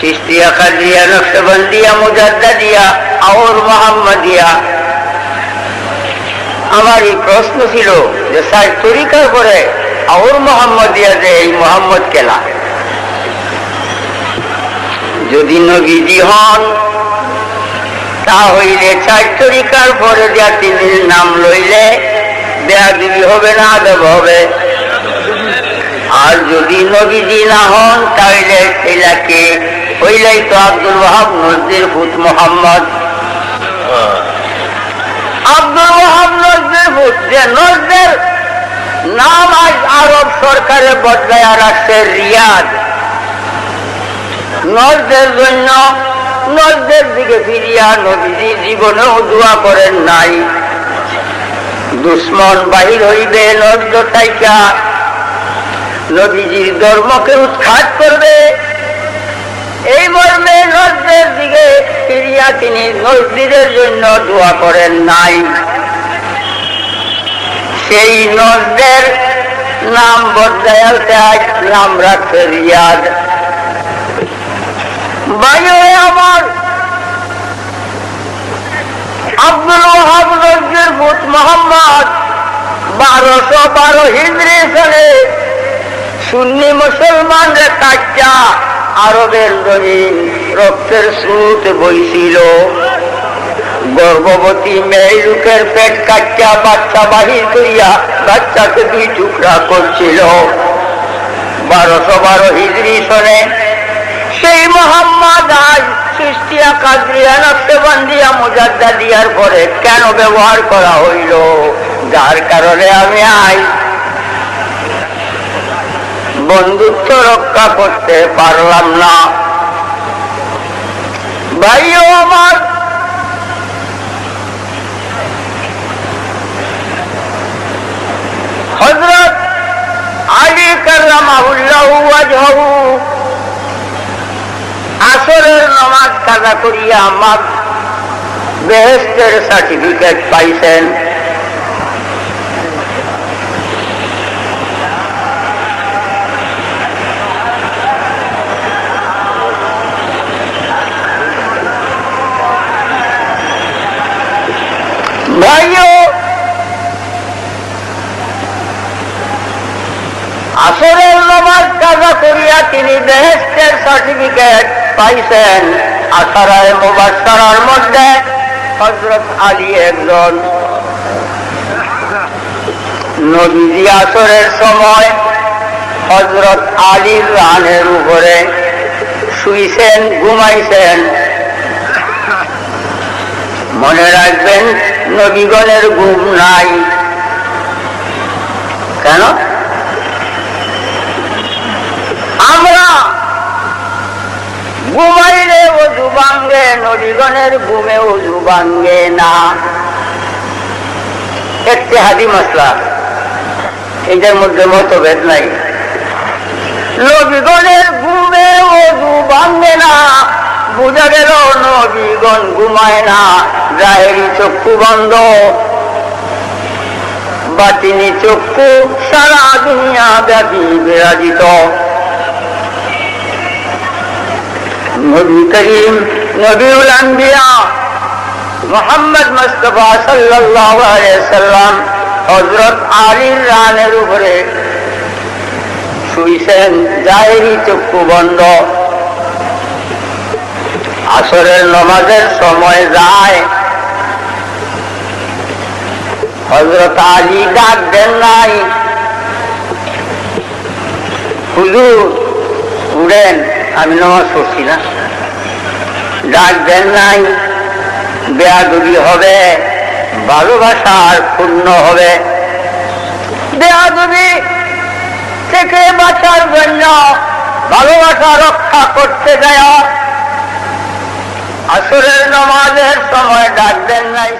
সিস্তিয়া কাদিয়া নকশবন্দিয়া, মুজাদ্দাদিয়া আর মোহাম্মদিয়া। আমার এই প্রশ্ন ছিল যে, স্যার, তরিকার পরে আর মোহাম্মদিয়া যে এই মোহাম্মদ কেলা? যদি নবীজি হন, তা হইলে চার তরিকার পরে দেয়া তিনি নাম লইলে দেয়া দিবি হবে না দেব হবে? আর যদি নবীজি না হন তাহলে এলাকে হইলেই তো আব্দুল ওয়াহাব নজদির ফুত মোহাম্মদ। আব্দুল ওয়াহাব নজদির ফুত যে নজদের নাম আজ আরব সরকারে বদলায় রাখছে রিয়াদ। নজদের জন্য নজদের দিকে ফিরিয়া নবীজি জীবনেও দোয়া করেন নাই। দুশ্মন বাহির হইবে নজদ তাইকা। নবীজির ধর্মকে উৎখাত করবে। এই মর্মে নজদের দিকে ফিরিয়া তিনি নজদিদের জন্য দোয়া করেন নাই। সেই নজদের নাম বদলায় নাম রাখছে রিয়াদ। বাইরে আমার আব্দুল ওহাব নজরুল ফুট মোহাম্মদ বারোশো বারো হিন্দ্রি সালে সুন্নি মুসলমানরা কাচ্চা আরবের জমিন রক্তের স্রোত বইছিল। গর্ভবতী মেয়ে লোকের পেট কাটিয়া বাচ্চা বাহির করিয়া বাচ্চাকে দুই টুকরা করছিল। বারোশো বারো হিজড়ি সনে সেই মোহাম্মদ আজ সৃষ্টিয়া কাদরিয়া নকশবন্দিয়া মুজাদ্দা দিয়ার পরে কেন ব্যবহার করা হইল? যার কারণে আমি আই বন্ধুত্ব রক্ষা করতে পারলাম না। ভাইও আমার হজরত কার্লামাহুল্লাহ ওয়াজহু, আসরের নমাজ কাজা করিয়া আমার বেহেস্তের সার্টিফিকেট পাইছেন। ভাইও। আসরের নমাজ কাজা করিয়া তিনি বেহেস্তের সার্টিফিকেট পাইছেন আসারায় মুবাসার মধ্যে। হজরত আলী একজন নদী আসরের সময় হজরত আলীর রানের উপরে শুইছেন, ঘুমাইছেন। মনে রাখবেন নবীগণের ঘুম নাই। কেন? আমরা ঘুমাইলে ওজু ভাঙ্গে নদীগণের ঘুমে ওজু ভাঙ্গে না। একটি হাদি মশলা, এদের মধ্যে মতভেদ নাই। নবীগণের ঘুমে ও ভাঙ্গে না, বুঝা গেল নবীগণ ঘুমায় না। জাহেরি চক্ষু বন্ধ। বাতিনি চক্ষু সারা দুনিয়া ব্যাপী বিরাজিত। নবী করিম, নবীউল মোহাম্মদ মুস্তফা সাল্লাল্লাহু আলাইহি সাল্লাম, হযরত আলীর রানের উপরে শুইছেন জাহেরি চক্ষু বন্ধ। আসরের নমাজের সময় যায় হজরত আলী ডাক দেন নাই। হুজুর উড়েন আমি নামাজ পড়ছি না। ডাক দেন নাই, বেয়াদুবি হবে ভালোবাসার পূর্ণ হবে। বেয়াদুবি থেকে বাঁচার জন্য ভালোবাসা রক্ষা করতে যায়। আসরের নমাজের সময় ডাক দেন নাই